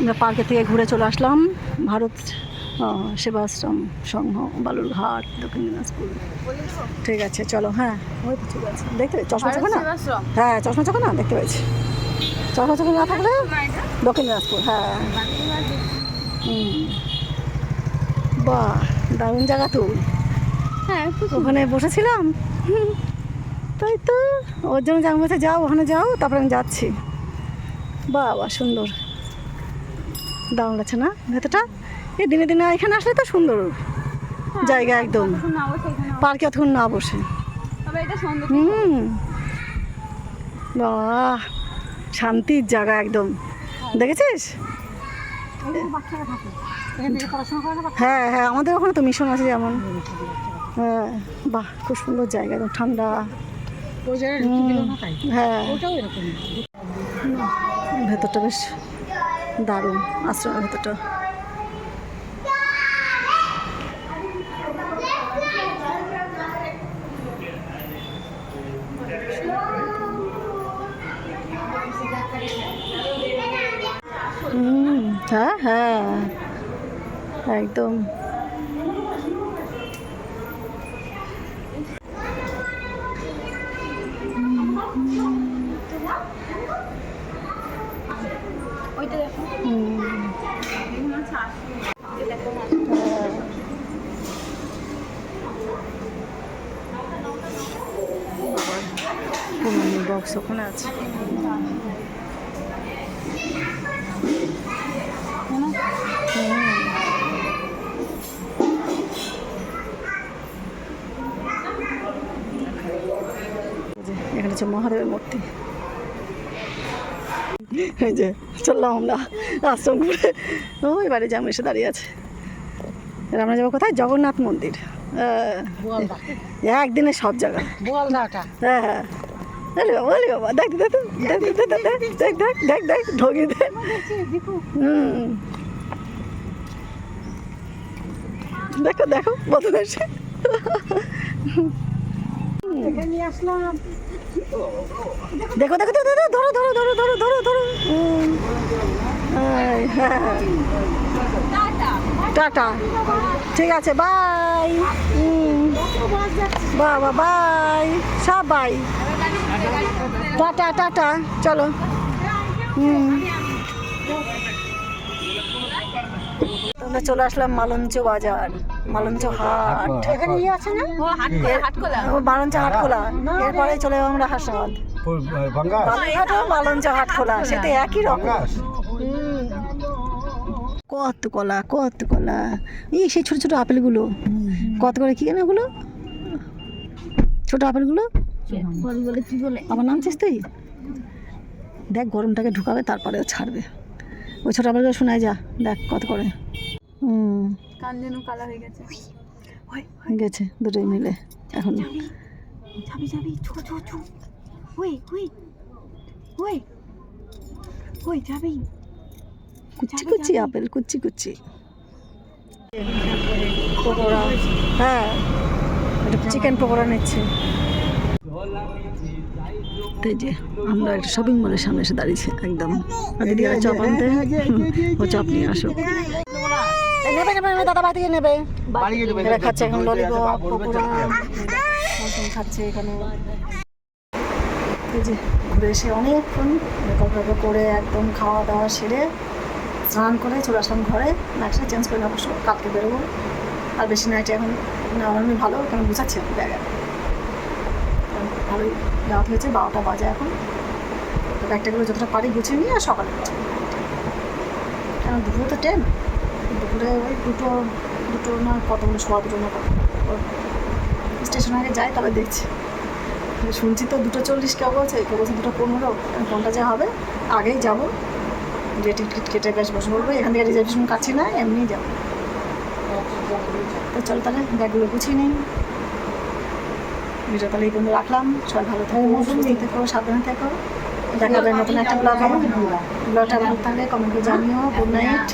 আমরা পার্কে থেকে ঘুরে চলে আসলাম ভারত সেবাশ্রম সংঘ বালুরঘাট দক্ষিণ দিনাজপুর। ঠিক আছে চলো হ্যাঁ ঠিক আছে। দেখতে চশমা চোখে না? হ্যাঁ চশমা চোখে না? দেখতে পেয়েছি চশমা চোখে না থাকলে? দক্ষিণ দিনাজপুর হ্যাঁ। বাহ দারুণ জায়গা তো। হ্যাঁ ওখানে বসেছিলাম। তাই তো ওর জন্য বলছে যাও ওখানে যাও তারপরে আমি যাচ্ছি। বাহ বাহ সুন্দর। দারুণ লাগছে না? ভেতরটা? এই দিনে দিনে এখানে আসলে তো সুন্দর জায়গা একদম। পার্কে অতক্ষণ না বসে। হুম। বাহ শান্তির জায়গা একদম। দেখেছিস? হ্যাঁ হ্যাঁ আমাদের ওখানে তো মিশন আছে যেমন। হ্যাঁ বাহ খুব সুন্দর জায়গা একদম ঠান্ডা। হ্যাঁ। ভেতরটা বেশ দারুণ আশ্রমের ভেতরটা হ্যাঁ হ্যাঁ। একদম। 음. Comendo box chocolate. এখানে হচ্ছে মহাদেবের মূর্তি এই যে চললাম আমরা আশ্রম ঘুরে ওই বাড়ি জাম এসে দাঁড়িয়ে আছে আমরা যাব কোথায় জগন্নাথ মন্দির একদিনে সব জায়গা হ্যাঁ হ্যাঁ আরে বাবা আরে বাবা দেখ দেখ দেখ দেখ দেখ দেখ দেখ দেখ দেখ দেখ ঢোকে দেখ হুম দেখো দেখো দেখো দেখো, ধরো ধরো ধরো ধরো ধরো ধরো। হ্যাঁ। টাটা। ঠিক আছে বাই। বাবা বাই। সব বাই টাটা টাটা। চলো। হুম। আমরা চলে আসলাম মালঞ্চ বাজার মালঞ্চ হাট। এখানে ইয়ে আছে না? ও হাট হাট খোলা ও মালঞ্চ হাট খোলা। এরপরে চলে যাব আমরা বাঙ্গাস বালুরঘাট ও মালঞ্চ হাট খোলা সেটা একই রকম। কত কলা কত কলা। এই সেই ছোট ছোট আপেলগুলো। কত করে কি কেন ওগুলো? ছোট আপেলগুলো? বলি বলে আমার নাম চিস তুই? দেখ গরমটাকে ঢুকাবে তারপরে ছাড়বে। ওই ছোট আপেলগুলো শোনায় যা দেখ কত করে। হুম। কান যেন কালা হয়ে গেছে। হয়ে গেছে দুটোই মিলে এখন। যাবি যাবি ছো ছো ছো। ওই ওই ওই ওই যাবি কুচি কুচি আপেল কুচি কুচি। পকোড়া। হ্যাঁ। এটা চিকেন পকোড়া নিচ্ছে। তাই যে আমরা একটা শপিং মলের সামনে এসে দাঁড়িয়েছি একদম আর দিদি গেলে চপ আনতে ও চপ নিয়ে আসো এই নেবে নেবে নেবে দাদা বাড়ি থেকে নেবে এরা খাচ্ছে এখন ললিপপ পকোড়া খাচ্ছে এখানে এই যে ঘুরে এসে অনেকক্ষণ মেকআপ করে একদম খাওয়া দাওয়া সেরে স্নান করে চলে আসলাম ঘরে নাইটটা চেঞ্জ করে অবশ্য কালকে বেরোবো আর বেশি নাইটে এখন না আমি ভালো কারণ বুঝাচ্ছি আমি ব্যাগে ভালোই রাত হয়েছে, বারোটা বাজে এখন। তো ব্যাগটাগুলো যতটা পারি গুছিয়ে নিয়ে আর সকালে বেরোবো। কারণ দুপুরে তো ট্রেন? দুপুরে ওই দুটো দুটো না কত মানে সোয়া দুটো না কত? স্টেশন আগে যাই, তবে দেখছি। শুনছি তো দুটো চল্লিশ কেউ বলছে কেউ বলছে দুটো পনেরো কোনটা যা হবে? আগেই যাব। যে টিকিট কেটে বেশ বসে পড়ব, এখান থেকে রিজার্ভেশন কাছে না এমনিই যাব। তো চল তাহলে ব্যাগগুলো গুছিয়ে নিই। ভিডিও তাহলে এই পর্যন্ত রাখলাম। সবাই ভালো থাকো সুস্থ থাকো সাবধানে থাকো। দেখা হবে নতুন একটা ব্লগ হবে ব্লগটা ভালো থাকলে কমেন্টে জানিও। Good night